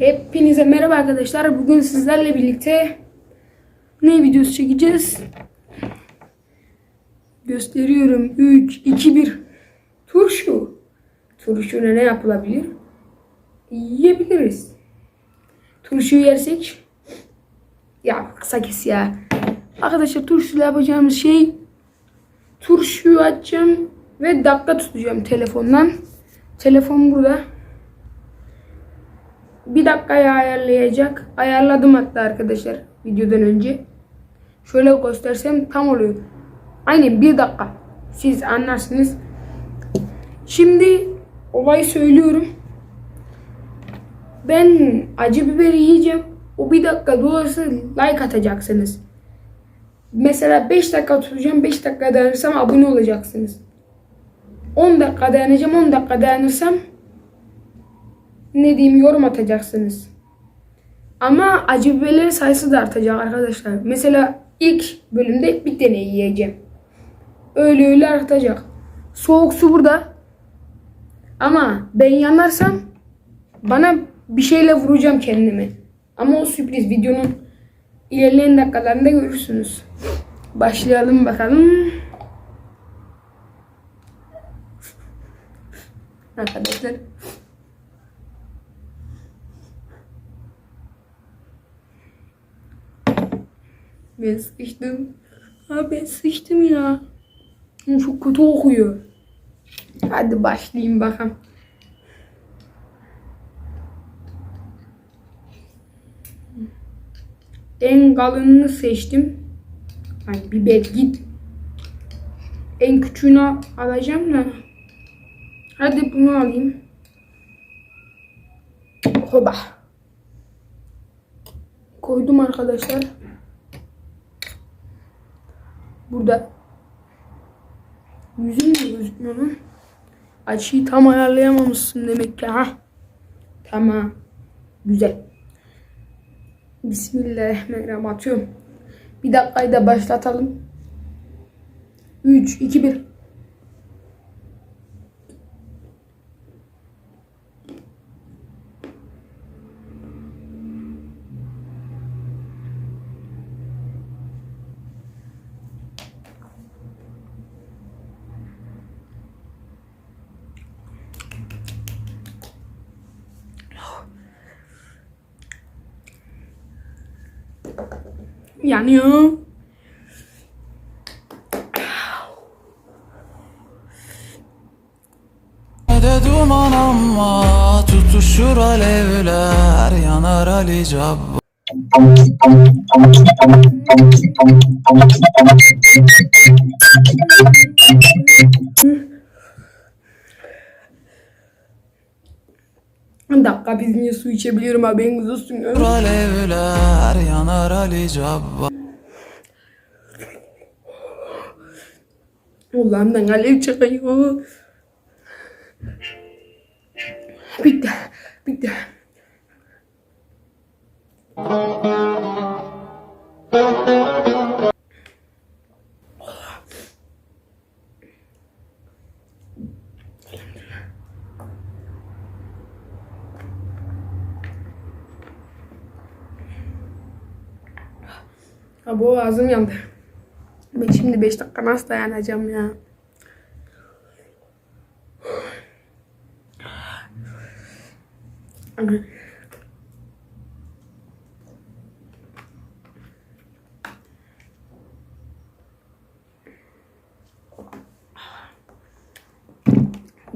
Hepinize merhaba arkadaşlar. Bugün sizlerle birlikte ne videosu çekeceğiz? Gösteriyorum. 3, 2, 1. Turşu. Turşuyla ne yapılabilir? Yiyebiliriz. Turşuyu yersek ya kısa kes ya. Arkadaşlar turşuyla yapacağımız şey turşuyu açacağım ve dakika tutacağım telefondan. Telefon burada. Bir dakikaya ayarlayacak. Ayarladım hatta arkadaşlar videodan önce. Şöyle göstersem tam oluyor. Aynen bir dakika. Siz anlarsınız. Şimdi olayı söylüyorum. Ben acı biberi yiyeceğim. O bir dakika dolarsa like atacaksınız. Mesela 5 dakika tutacağım. 5 dakika dayanırsam abone olacaksınız. 10 dakika dayanacağım. 10 dakika dayanırsam ne diyeyim yorum atacaksınız. Ama acı sayısı da artacak arkadaşlar. Mesela ilk bölümde bir tane yiyeceğim. Öyle öyle artacak. Soğuk su burada. Ama ben yanarsam bana bir şeyle vuracağım kendimi. Ama o sürpriz videonun ilerleyen dakikalarında görürsünüz. Başlayalım bakalım. Arkadaşlar. Ben sıçtım. Ha ben sıçtım ya. Çok kötü okuyor. Hadi başlayayım bakalım. En kalınını seçtim. Hani biber git. En küçüğünü alacağım da. Hadi bunu alayım. Hoba. Koydum arkadaşlar. Burada. Yüzüm de gözükmüyor lan. Açıyı tam ayarlayamamışsın demek ki ha. Tamam. Güzel. Bismillahirrahmanirrahim atıyorum. Bir dakikayı da başlatalım. 3, 2, 1. Yanıyor. De duman ama tutuşur alevler yanar Ali Cabbar Bir dakika biz niye su içebiliyorum haberiniz olsun. alevler yanar Ali Cabbar Allah'ımdan alev çıkıyor. Bitti. Bitti. Ha bu ağzım yandı. Ben şimdi 5 dakika nasıl dayanacağım ya?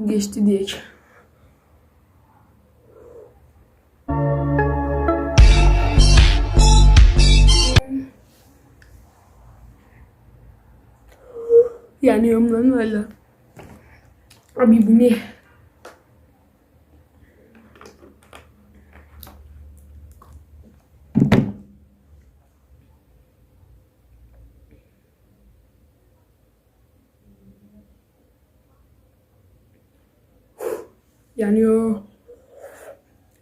Geçti diye. Yanıyorum lan hala. Abi bu ne? Yanıyor.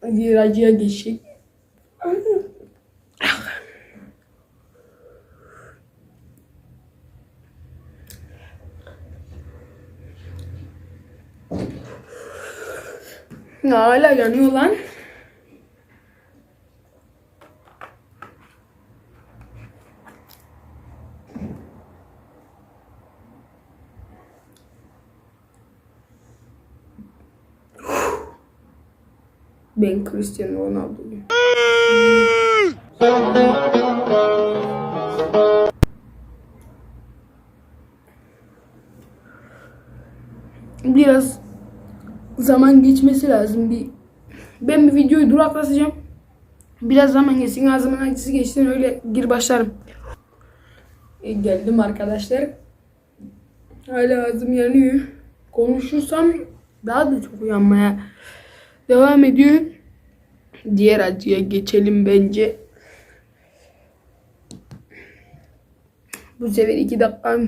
Hadi acıya geçecek. Ya hala yanıyor lan. Ben Cristiano Ronaldo'yum. Biraz zaman geçmesi lazım. Bir ben bir videoyu duraklatacağım. Biraz zaman geçsin. Ağzımın acısı geçsin öyle gir başlarım. E, geldim arkadaşlar. Hala ağzım yanıyor. Konuşursam daha da çok uyanmaya devam ediyor. Diğer acıya geçelim bence. Bu sefer iki dakika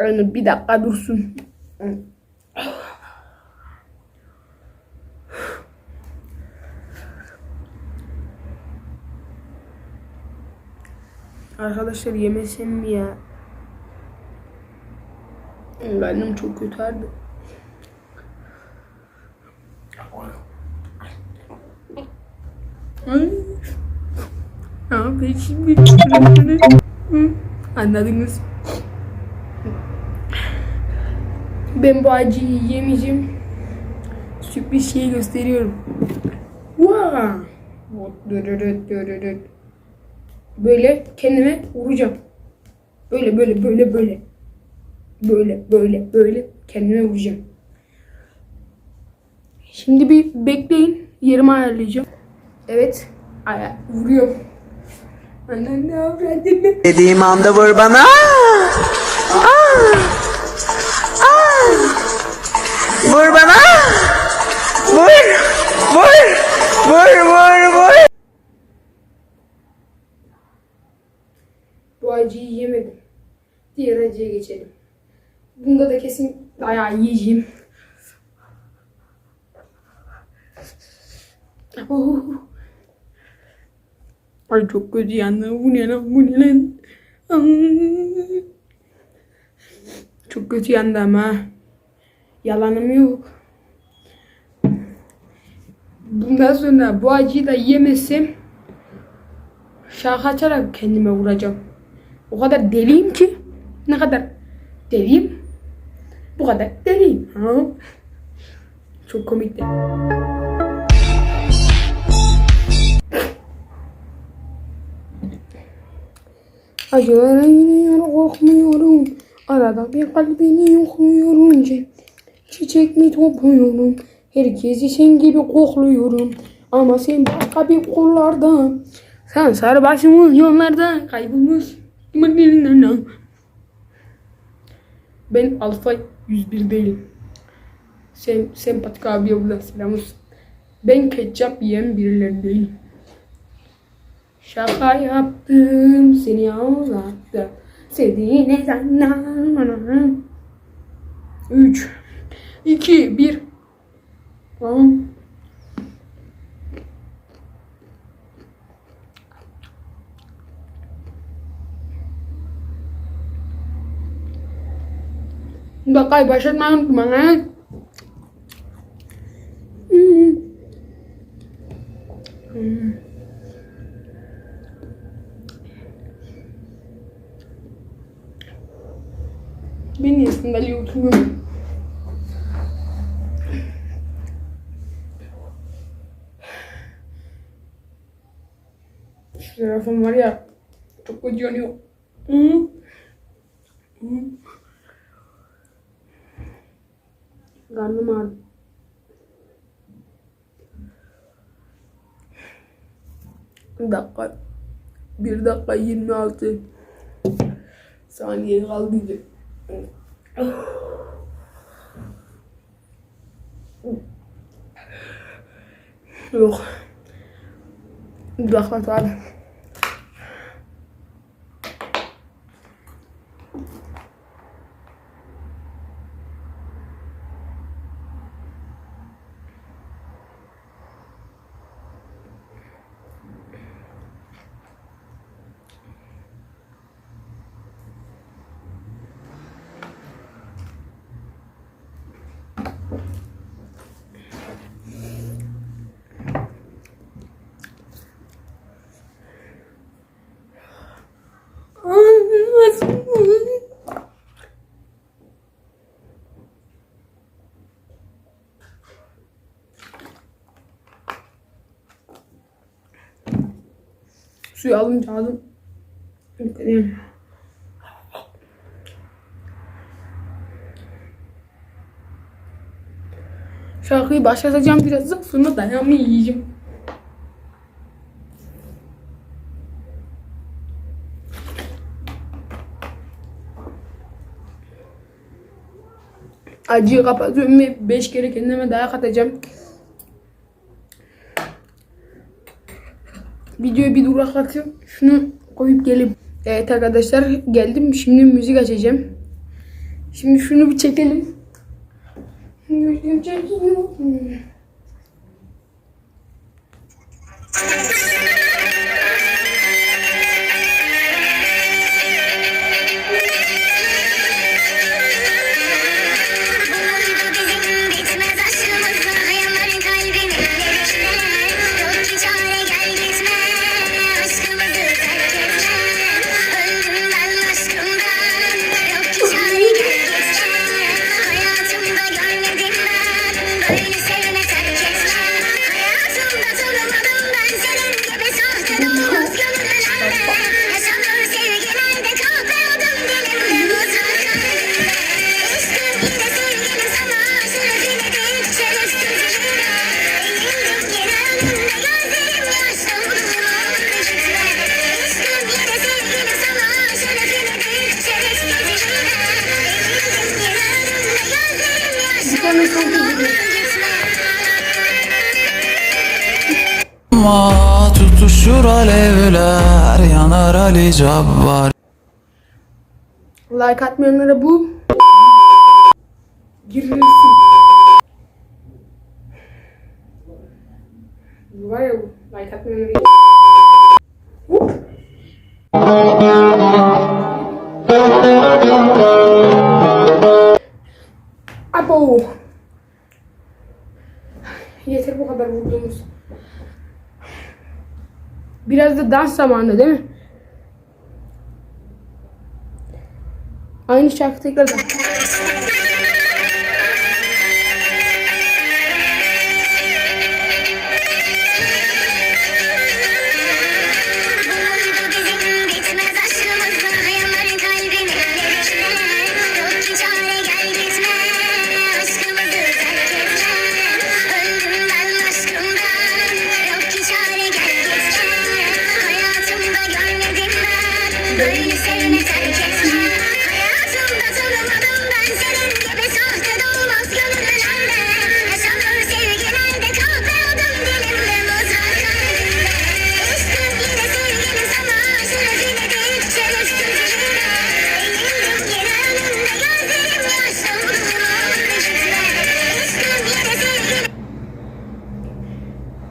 yani bir dakika dursun. Arkadaşlar yemesem mi ya? Karnım çok kötü. Ay. Ya şimdi Hı, Anladınız. Ben bu acıyı yemeyeceğim. Sürpriz şey gösteriyorum. Wow. Böyle kendime vuracağım. Böyle böyle böyle böyle. Böyle böyle böyle kendime vuracağım. Şimdi bir bekleyin. Yerimi ayarlayacağım. Evet. Aya vuruyorum. Anne ne avradını. Dediğim anda vur bana. Aa! Aa! Vur bana. Vur. Vur. Vur vur vur. Bu acıyı yemedim. Diğer acıya geçelim. Bunda da kesin dayağı yiyeceğim. Oh. Ay çok kötü yandı. Bu ne lan? Bu ne lan? Ay. Çok kötü yandı ama. Yalanım yok. Bundan sonra bu acıyı da yemesem şarkı açarak kendime vuracağım. O kadar deliyim ki. Ne kadar deliyim? Bu kadar deliyim. Ha? Çok komikti. Acılara yürüyor korkmuyorum. Arada bir kalbini yokluyorum. Çiçek mi topluyorum. Herkesi sen gibi kokluyorum. Ama sen başka bir kollarda. Sen sarı başımız yollarda kaybolmuş. Ben Alfa 101 değilim. Sen, sempatik abiye buradan selam olsun. Ben ketçap yiyen birileri değilim. Şaka yaptım, seni ağlattım. Sevdiğine senden. 3 2 1 Tamam. Dakikayı başlatmayı unutma lan. Hmm. Hmm. Ben niye sandalyeye oturmuyorum? Şu tarafım var ya çok kötü yanıyor. Karnım ağrıdı. Bir dakika. Bir dakika 26 saniye kaldıydı. Yok. Dudaklar olamaz. Suyu alınca aldım. Bitireyim. Şarkıyı başlatacağım birazdan sonra dayanmayı yiyeceğim. Acıyı kapatıyorum ve 5 kere kendime dayak atacağım. Videoyu bir duraklatıp şunu koyup gelip. Evet arkadaşlar geldim. Şimdi müzik açacağım. Şimdi şunu bir çekelim. Bulundu alevler Yanar Ali Cabbar Like atmayanlara bu girilsin. Var ya bu. Like atmayanlara Abo. Yeter bu kadar vurduğumuz. Biraz da dans zamanı değil mi? Aynı şarkı tekrardan.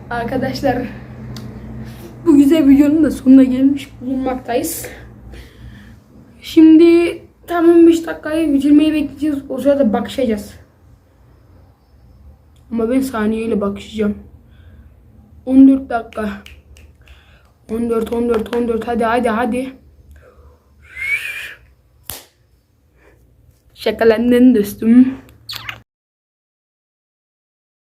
Arkadaşlar bu güzel videonun da sonuna gelmiş bulunmaktayız. Şimdi tam 15 dakikayı bitirmeyi bekleyeceğiz. O sırada bakışacağız. Ama ben saniyeyle bakışacağım. 14 dakika. 14 14 14 hadi hadi hadi. Şakalandın dostum.